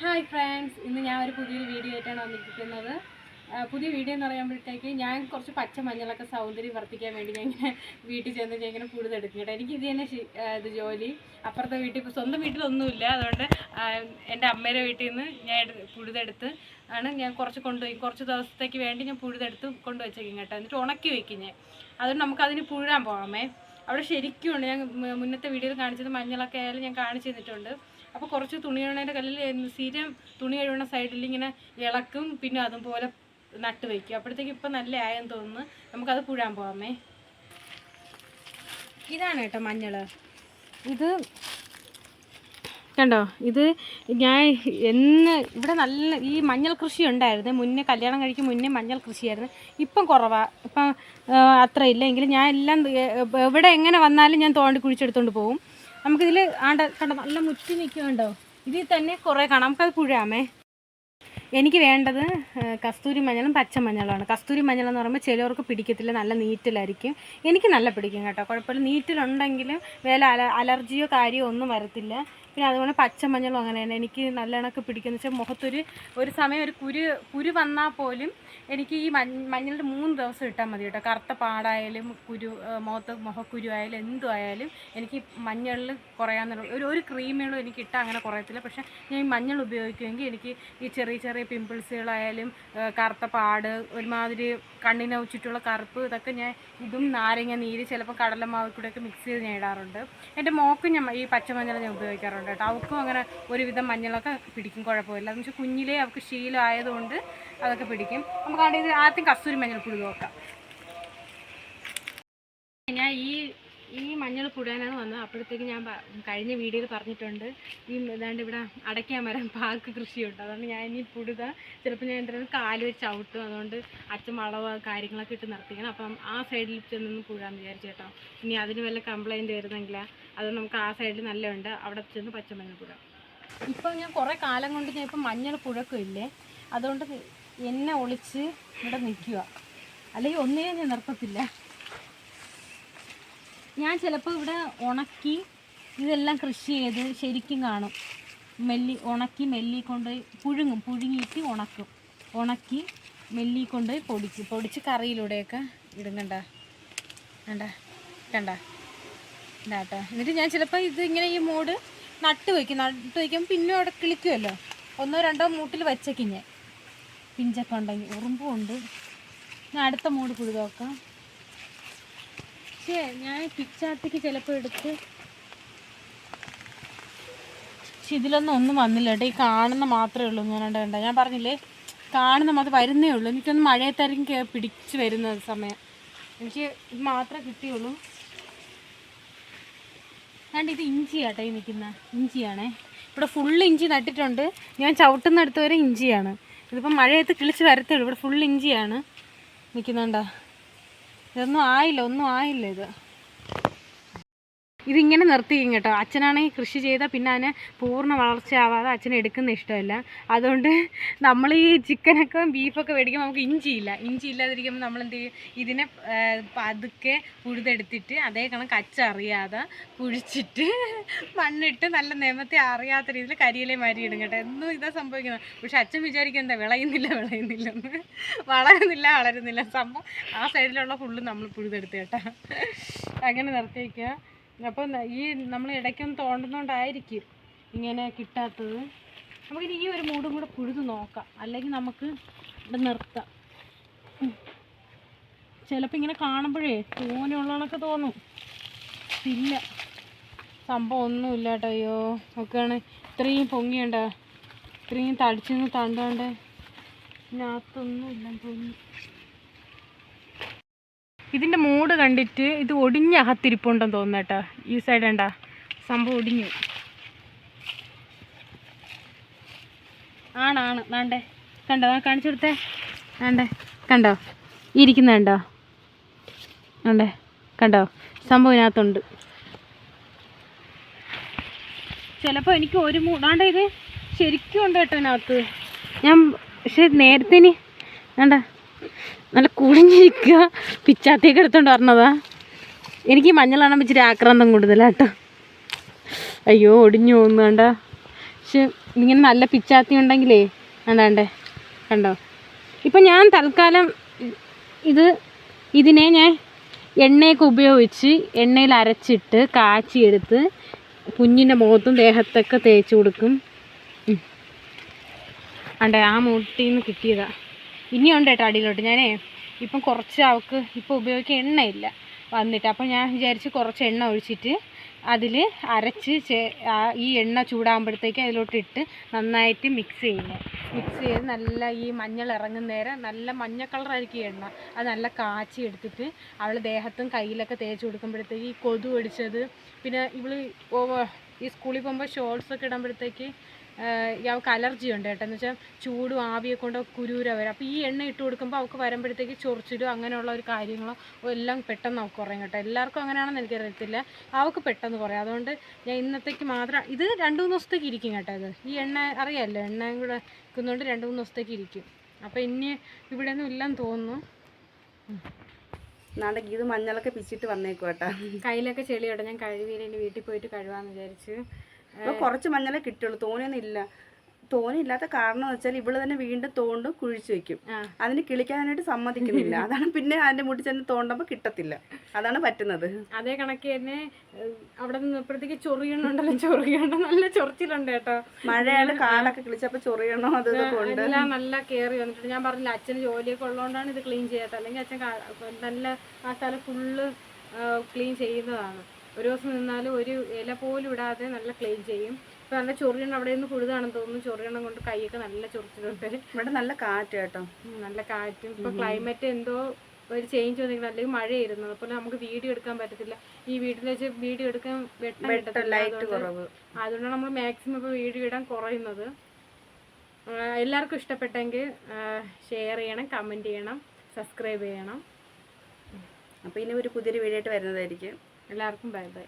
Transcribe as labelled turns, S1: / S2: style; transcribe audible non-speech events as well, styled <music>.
S1: Hi friends ഇന്ന് ഞാൻ ഒരു പുതിയൊരു വീഡിയോ ആയിട്ടാണ് വന്നിരിക്കുന്നത്. പുതിയ വീഡിയോ എന്ന് പറയുമ്പോഴത്തേക്ക് ഞാൻ കുറച്ച് പച്ച മഞ്ഞളൊക്കെ സൗന്ദര്യം വർദ്ധിക്കാൻ വേണ്ടി ഞാൻ ഇങ്ങനെ വീട്ടിൽ ചെന്ന് ഞാൻ ഇങ്ങനെ പുഴുതെടുക്കും കേട്ടോ. എനിക്ക് ഇത് തന്നെ ഇത് ജോലി. അപ്പുറത്തെ വീട്ടിൽ ഇപ്പോൾ സ്വന്തം വീട്ടിലൊന്നുമില്ല. അതുകൊണ്ട് എന്റെ അമ്മയുടെ വീട്ടിൽ നിന്ന് ഞാൻ പുഴുതെടുത്ത് ആണ് ഞാൻ കുറച്ച് കൊണ്ടുപോയി. കുറച്ച് ദിവസത്തേക്ക് വേണ്ടി ഞാൻ പുഴുതെടുത്ത് കൊണ്ടുവച്ചേക്കും കേട്ടോ. എന്നിട്ട് ഉണക്കി വെക്കും ഞാൻ. അതുകൊണ്ട് നമുക്കതിന് പുഴാൻ പോകാമേ അവിടെ ശരിക്കും ഉണ്ട് ഞാൻ മുന്നത്തെ വീഡിയോയിൽ കാണിച്ചത് മഞ്ഞളൊക്കെ ആയാലും ഞാൻ കാണിച്ചു തന്നിട്ടുണ്ട്. അപ്പോൾ കുറച്ച് തുണി കഴുകണേന്റെ കല്ലിൽ സ്ഥിരം തുണി കഴുകണ സൈഡിൽ ഇങ്ങനെ ഇളക്കും പിന്നെ അതുപോലെ നട്ട് വയ്ക്കും അപ്പോഴത്തേക്ക് ഇപ്പം നല്ല ആയെന്ന് തോന്നുന്നു. നമുക്കത് പുഴാൻ പോകാമേ ഇതാണ് കേട്ടോ മഞ്ഞൾ ഇത് കണ്ടോ? ഇത് ഞാൻ എന്ന് ഇവിടെ നല്ല ഈ മഞ്ഞൾ കൃഷി ഉണ്ടായിരുന്നു. മുന്നേ കല്യാണം കഴിക്കും മുന്നേ മഞ്ഞൾ കൃഷിയായിരുന്നു. ഇപ്പം കുറവാണ് ഇപ്പം അത്ര ഇല്ല. എങ്കിലും ഞാൻ എല്ലാം എവിടെ എങ്ങനെ വന്നാലും ഞാൻ തോണ്ടി കുഴിച്ചെടുത്തോണ്ട് പോകും. നമുക്കിതിൽ ആണ്ട കണ്ട നല്ല മുറ്റി നിൽക്കുന്നുണ്ടോ ഇതിൽ തന്നെ കുറേ കാണാം. നമുക്കത് പുഴാമേ എനിക്ക് വേണ്ടത് കസ്തൂരി മഞ്ഞളും പച്ചമഞ്ഞളുമാണ് കസ്തൂരി മഞ്ഞൾ എന്ന് പറയുമ്പോൾ ചിലവർക്ക് പിടിക്കത്തില്ല നല്ല നീറ്റിലായിരിക്കും. എനിക്ക് നല്ല പിടിക്കും കേട്ടോ കുഴപ്പമില്ല. നീറ്റിലുണ്ടെങ്കിലും വേല അല അലർജിയോ കാര്യമോ ഒന്നും വരത്തില്ല. പിന്നെ അതുപോലെ പച്ചമഞ്ഞളും അങ്ങനെ തന്നെ എനിക്ക് നല്ല കണക്ക് പിടിക്കുന്ന വെച്ചാൽ മുഖത്തൊരു ഒരു സമയം ഒരു കുരു കുരു വന്നാൽ പോലും എനിക്ക് ഈ മഞ്ഞ മഞ്ഞളുടെ മൂന്ന് ദിവസം ഇട്ടാൽ മതി കേട്ടോ. കറുത്ത പാടായാലും കുരു മുഖത്ത് മുഖക്കുരു ആയാലും എന്തു ആയാലും എനിക്ക് മഞ്ഞളിൽ കുറയാന്നുള്ള ഒരു ഒരു ക്രീമുകളും എനിക്ക് ഇട്ടാൽ അങ്ങനെ കുറയത്തില്ല. പക്ഷേ ഞാൻ ഈ മഞ്ഞൾ ഉപയോഗിക്കുമെങ്കിൽ എനിക്ക് ഈ ചെറിയ ചെറിയ പിമ്പിൾസുകളായാലും കറുത്ത പാട് ഒരുമാതിരി കണ്ണിനെ ചുറ്റുള്ള കറുപ്പ് ഇതൊക്കെ ഞാൻ ഇതും നാരങ്ങ നീര് ചിലപ്പോൾ കടലമാവ് കൂടെയൊക്കെ മിക്സ് ചെയ്ത് ഞാൻ ഇടാറുണ്ട്. എന്റെ മോക്കും ഞാൻ ഈ പച്ചമഞ്ഞൾ ഞാൻ ഉപയോഗിക്കാറുണ്ട്. കേട്ടോ. അവൾക്കും അങ്ങനെ ഒരുവിധം മഞ്ഞളൊക്കെ പിടിക്കും കുഴപ്പമില്ല. എന്ന് വെച്ചാൽ കുഞ്ഞിലേ അവൾക്ക് ശീലമായതുകൊണ്ട് അതൊക്കെ പിടിക്കും. നമുക്ക് അവിടെ ഇത് ആദ്യം കസ്തൂരി മഞ്ഞൾ പുഴു നോക്കാം. ഞാൻ ഈ ഈ മഞ്ഞൾ പുഴാനാണ് വന്നത്. അപ്പോഴത്തേക്ക് ഞാൻ കഴിഞ്ഞ വീഡിയോയിൽ പറഞ്ഞിട്ടുണ്ട്. ഈ ഇതാണ്ട് ഇവിടെ അടയ്ക്കാൻ മരം പാക്ക് കൃഷിയുണ്ട്. അതുകൊണ്ട് ഞാൻ ഇനി പുഴുത ചിലപ്പോൾ ഞാൻ എന്തായാലും കാൽ വെച്ച് ചവിട്ടും. അതുകൊണ്ട് അച്ഛൻ വളവ് കാര്യങ്ങളൊക്കെ ഇട്ട് നിർത്തിക്കണം. അപ്പം ആ സൈഡിൽ ചെന്നൊന്ന് പുഴാന്ന് വിചാരിച്ചു കേട്ടോ. ഇനി അതിന് വല്ല കംപ്ലൈന്റ് വരുന്നെങ്കിൽ അത് നമുക്ക് ആ സൈഡിൽ നല്ല ഉണ്ട് അവിടെ ചെന്ന് പച്ചമഞ്ഞൾ പുഴ ഇപ്പം ഞാൻ കുറേ കാലം കൊണ്ട് ഞാൻ ഇപ്പം മഞ്ഞൾ പുഴക്കില്ലേ അതുകൊണ്ട് എന്നെ ഒളിച്ച് ഇവിടെ നിൽക്കുക അല്ലെങ്കിൽ ഒന്നിനെ ഞാൻ നിർത്തത്തില്ല. ഞാൻ ചിലപ്പോൾ ഇവിടെ ഉണക്കി ഇതെല്ലാം കൃഷി ചെയ്ത് ശരിക്കും കാണും. മെല്ലി ഉണക്കി മെല്ലി കൊണ്ട് പുഴുങ്ങും. പുഴുങ്ങിയിട്ട് ഉണക്കും. ഉണക്കി മെല്ലി കൊണ്ട് പൊടിച്ച് പൊടിച്ച് കറിയിലൂടെയൊക്കെ ഇടും കണ്ട. കണ്ട. കണ്ട. ഇതാട്ടോ എന്നിട്ട് ഞാൻ ചിലപ്പോൾ ഇങ്ങനെ ഈ മൂട് നട്ട് വയ്ക്കും നട്ട് വയ്ക്കുമ്പോൾ പിന്നെ അവിടെ കിളിക്കുമല്ലോ ഒന്നോ രണ്ടോ മൂട്ടിൽ വെച്ചേക്കും ഞാൻ പിഞ്ചൊക്കെ ഉണ്ടെങ്കിൽ ഉറുമ്പും ഉണ്ട്. ഞാൻ അടുത്ത മൂട് നോക്കാം. പക്ഷേ ഞാൻ പിച്ചാത്തിക്ക് ചിലപ്പോൾ എടുത്ത് പക്ഷെ ഇതിലൊന്നും ഒന്നും വന്നില്ല കേട്ടോ. ഈ കാണുന്ന മാത്രമേ ഉള്ളൂ. ഞാൻ കണ്ട. ഞാൻ പറഞ്ഞില്ലേ കാണുന്ന മാത്രം വരുന്നേ ഉള്ളൂ. എനിക്കൊന്ന് മഴയത്തായിരിക്കും പിടിച്ച് വരുന്ന സമയം. എനിക്ക് ഇത് മാത്രമേ കിട്ടിയുള്ളൂ. കണ്ട് ഇത് ഇഞ്ചി കേട്ടോ ഈ നിൽക്കുന്ന ഇഞ്ചിയാണേ. ഇവിടെ ഫുള്ള് ഇഞ്ചി നട്ടിട്ടുണ്ട്. ഞാൻ ചവിട്ടുന്നിടത്ത് വരെ ഇഞ്ചിയാണ്. ഇതിപ്പോൾ മഴയത്ത് കിളിച്ച് വരത്തുള്ളൂ. ഇവിടെ ഫുള്ള് ഇഞ്ചിയാണ് നിൽക്കുന്നുണ്ടോ? ഇതൊന്നും ആയില്ല ഒന്നും ആയില്ല ഇത്. ഇതിങ്ങനെ നിർത്തിക്കും കേട്ടോ. അച്ഛനാണെങ്കിൽ കൃഷി ചെയ്താൽ പിന്നെ അതിനെ പൂർണ വളർച്ചയാവാതെ അച്ഛൻ എടുക്കുന്ന ഇഷ്ടമല്ല. അതുകൊണ്ട് നമ്മൾ ഈ ചിക്കനൊക്കെ ബീഫൊക്കെ മേടിക്കുമ്പോൾ നമുക്ക് ഇഞ്ചിയില്ല ഇഞ്ചി ഇല്ലാതിരിക്കുമ്പോൾ നമ്മൾ എന്ത് ചെയ്യും? ഇതിനെ പതുക്കെ ഉഴുതെടുത്തിട്ട് അതേ കണക്ക് അച്ചറിയാതെ കുഴിച്ചിട്ട് മണ്ണിട്ട് നല്ല നിയമത്തെ അറിയാത്ത രീതിയിൽ കരിയിലെ മാരി ഇടും കേട്ടോ. എന്നും ഇതാ സംഭവിക്കുന്നത്. പക്ഷെ അച്ഛൻ വിചാരിക്കും എന്താ വിളയുന്നില്ല വിളയുന്നില്ല എന്ന്. വളരുന്നില്ല വളരുന്നില്ല. സംഭവം ആ സൈഡിലുള്ള ഫുള്ള് നമ്മൾ പുഴുതെടുത്ത് കേട്ടോ. അങ്ങനെ നിർത്തിയേക്കുക അപ്പം ഈ നമ്മൾ ഇടയ്ക്കൊന്ന് തോണ്ടുന്നോണ്ടായിരിക്കും ഇങ്ങനെ കിട്ടാത്തത്. നമുക്കിനി ഈ ഒരു മൂടും കൂടെ പുഴുത് നോക്കാം. അല്ലെങ്കിൽ നമുക്ക് ഇവിടെ നിർത്താം. ചിലപ്പോൾ ഇങ്ങനെ കാണുമ്പോഴേ തോനെയുള്ളതൊക്കെ തോന്നും. ഇല്ല. സംഭവം ഒന്നുമില്ല കേട്ടോ അയ്യോ നോക്കുകയാണ് ഇത്രയും പൊങ്ങിയുണ്ട? ഇത്രയും തടിച്ചെന്ന് തണ്ടാണ്ട് ഇതിനകത്തൊന്നും ഇല്ല തോന്നുന്നു ഇതിന്റെ മൂട് കണ്ടിട്ട് ഇത് ഒടിഞ്ഞ അകത്തിരിപ്പുണ്ടെന്ന് തോന്നുന്നു കേട്ടോ. ഈ സൈഡ് ഉണ്ടാ സംഭവം ഒടിഞ്ഞു. ആണാണ് വേണ്ടേ? കണ്ടോ? കാണിച്ചു കൊടുത്തേ. വേണ്ടേ? കണ്ടോ? ഇരിക്കുന്ന കണ്ടോ? വേണ്ടേ? കണ്ടോ? സംഭവം ഇതിനകത്തുണ്ട്. ചിലപ്പോൾ എനിക്ക് ഒരു മൂടാണ്ട് ഇത് ശരിക്കും ഉണ്ട് കേട്ടോ ഇതിനകത്ത്. ഞാൻ പക്ഷെ നേരത്തെ ഇനി വേണ്ട. നല്ല കുഴിഞ്ഞിരിക്കുക പിച്ചാത്തേക്ക് എടുത്തോണ്ട് പറഞ്ഞതാ എനിക്ക് മഞ്ഞൾ കാണാൻ ഇച്ചിരി ആക്രാന്തം കൂടുതലാട്ടോ. അയ്യോ ഒടിഞ്ഞു പോകുന്നു വേണ്ട പക്ഷെ ഇങ്ങനെ നല്ല പിച്ചാത്തി ഉണ്ടെങ്കിലേ അതാണ്ടേ കണ്ടോ. ഇപ്പം ഞാൻ തൽക്കാലം ഇത് ഇതിനെ ഞാൻ എണ്ണയൊക്കെ ഉപയോഗിച്ച് എണ്ണയിൽ അരച്ചിട്ട് കാച്ചിയെടുത്ത് കുഞ്ഞിന്റെ മുഖത്തും ദേഹത്തൊക്കെ തേച്ച് കൊടുക്കും. അണ്ടേ ആ മൂട്ടിൽ നിന്ന് കിട്ടിയതാ. ഇനിയുണ്ട് കേട്ടോ അടിയിലോട്ട്. ഞാനേ ഇപ്പം കുറച്ച് അവൾക്ക് ഇപ്പോൾ ഉപയോഗിക്കാൻ എണ്ണയില്ല വന്നിട്ട്. അപ്പം ഞാൻ വിചാരിച്ച് കുറച്ച് എണ്ണ ഒഴിച്ചിട്ട് അതിൽ അരച്ച് ഈ എണ്ണ ചൂടാകുമ്പോഴത്തേക്ക് അതിലോട്ടിട്ട് നന്നായിട്ട് മിക്സ് ചെയ്യുന്നത് മിക്സ് ചെയ്ത് നല്ല ഈ മഞ്ഞൾ ഇറങ്ങുന്ന നേരം നല്ല മഞ്ഞ കളറായിരിക്കും എണ്ണ. അത് നല്ല കാച്ചി എടുത്തിട്ട് അവൾ ദേഹത്തും കയ്യിലൊക്കെ തേച്ച് കൊടുക്കുമ്പോഴത്തേക്ക് ഈ കൊതു പിടിച്ചത് പിന്നെ ഇവൾ ഈ സ്കൂളിൽ പോകുമ്പോൾ ഷോൾസ് ഒക്കെ ഇടുമ്പോഴത്തേക്ക് അവൾക്ക് അലർജി ഉണ്ട് കേട്ടോ. എന്ന് വെച്ചാൽ ചൂടും ആവിയെ കൊണ്ട് കുരൂര വരും. അപ്പോൾ ഈ എണ്ണ ഇട്ട് കൊടുക്കുമ്പോൾ അവൾക്ക് വരുമ്പോഴത്തേക്ക് ചൊറിച്ചിലും അങ്ങനെയുള്ള ഒരു കാര്യങ്ങളോ എല്ലാം പെട്ടെന്ന് അവൾക്ക് കുറയും കേട്ടോ. എല്ലാവർക്കും അങ്ങനെയാണെന്ന് എനിക്കറിയത്തില്ല. അവൾക്ക് പെട്ടെന്ന് കുറയും. അതുകൊണ്ട് ഞാൻ ഇന്നത്തേക്ക് മാത്രം ഇത് രണ്ട് മൂന്ന് ദിവസത്തേക്ക് ഇരിക്കും കേട്ടോ ഇത്. ഈ എണ്ണ അറിയാമല്ലോ എണ്ണയും കൂടെ നിൽക്കുന്നതുകൊണ്ട് രണ്ട് മൂന്ന് ദിവസത്തേക്ക് ഇരിക്കും. അപ്പോൾ ഇനി ഇവിടെ ഒന്നും ഇല്ലെന്ന് തോന്നുന്നു.
S2: നാടകം ഇത് മഞ്ഞളൊക്കെ പിച്ചിട്ട് വന്നേക്കും കേട്ടാ.
S1: കയ്യിലൊക്കെ ചെളിയോട്ടെ ഞാൻ കഴുകിയില്ല എന്റെ വീട്ടിൽ പോയിട്ട് കഴുകാമെന്ന് വിചാരിച്ച്.
S2: ഇപ്പൊ കുറച്ച് മഞ്ഞളെ കിട്ടുള്ളൂ തോനെയൊന്നുമില്ല തോനെയില്ലാത്ത കാരണം വെച്ചാൽ ഇവൾ തന്നെ വീണ്ടും തോണ്ടും കുഴിച്ചു വെക്കും. അതിന് കിളിക്കാനായിട്ട് സമ്മതിക്കുന്നില്ല. <laughs> അതാണ് പിന്നെ അതിന്റെ മുട്ടി ചെന്ന് തോണ്ടുമ്പോൾ കിട്ടത്തില്ല. അതാണ് പറ്റുന്നത്.
S1: അതേ കണക്ക് തന്നെ അവിടെ നിന്നപ്പോഴത്തേക്ക് ചൊറിയണുണ്ടല്ലോ ചൊറിയണം നല്ല ചൊറിച്ചിലുണ്ട് കേട്ടോ.
S2: മഴയാണ് കാലൊക്കെ കിളിച്ചപ്പോ ചൊറിയണോ അത്
S1: എല്ലാം നല്ല കയറി വന്നിട്ടുണ്ട്. ഞാൻ പറഞ്ഞില്ല അച്ഛന് ജോലിയൊക്കെ ഉള്ളതുകൊണ്ടാണ് ഇത് ക്ലീൻ ചെയ്യാത്തത്. അല്ലെങ്കിൽ അച്ഛൻ നല്ല ആ സ്ഥലം ഫുള്ള് ക്ലീൻ ചെയ്യുന്നതാണ്. ഒരു ദിവസം നിന്നാലും ഒരു ഇല പോലും ഇടാതെ നല്ല ക്ലീൻ ചെയ്യും. ഇപ്പം നല്ല ചൊറിയണം അവിടെ നിന്ന് പുഴുതാണെന്ന് തോന്നുന്നു. ചൊറിയണം കൊണ്ട് കൈയൊക്കെ നല്ല ചൊറിച്ചിട്ടുണ്ട്.
S2: ഇവിടെ നല്ല കാറ്റ് കേട്ടോ.
S1: നല്ല കാറ്റും. ഇപ്പൊ ക്ലൈമറ്റ് എന്തോ ഒരു ചേഞ്ച് വന്നിരിക്കണം അല്ലെങ്കിൽ മഴയായിരുന്നു. അതുപോലെ നമുക്ക് വീഡിയോ എടുക്കാൻ പറ്റത്തില്ല. ഈ വീട്ടിൽ വെച്ച് വീഡിയോ എടുക്കാൻ വെട്ടം കിട്ടത്തില്ല. അതുകൊണ്ടാണ് നമ്മൾ മാക്സിമം ഇപ്പോൾ വീഡിയോ ഇടാൻ കുറയുന്നത്. എല്ലാവർക്കും ഇഷ്ടപ്പെട്ടെങ്കിൽ ഷെയർ ചെയ്യണം കമന്റ് ചെയ്യണം സബ്സ്ക്രൈബ് ചെയ്യണം.
S2: അപ്പോൾ ഇനി ഒരു പുതിയൊരു വീഡിയോ ആയിട്ട് വരുന്നതായിരിക്കും.
S1: എല്ലാവർക്കും ബൈ ബൈ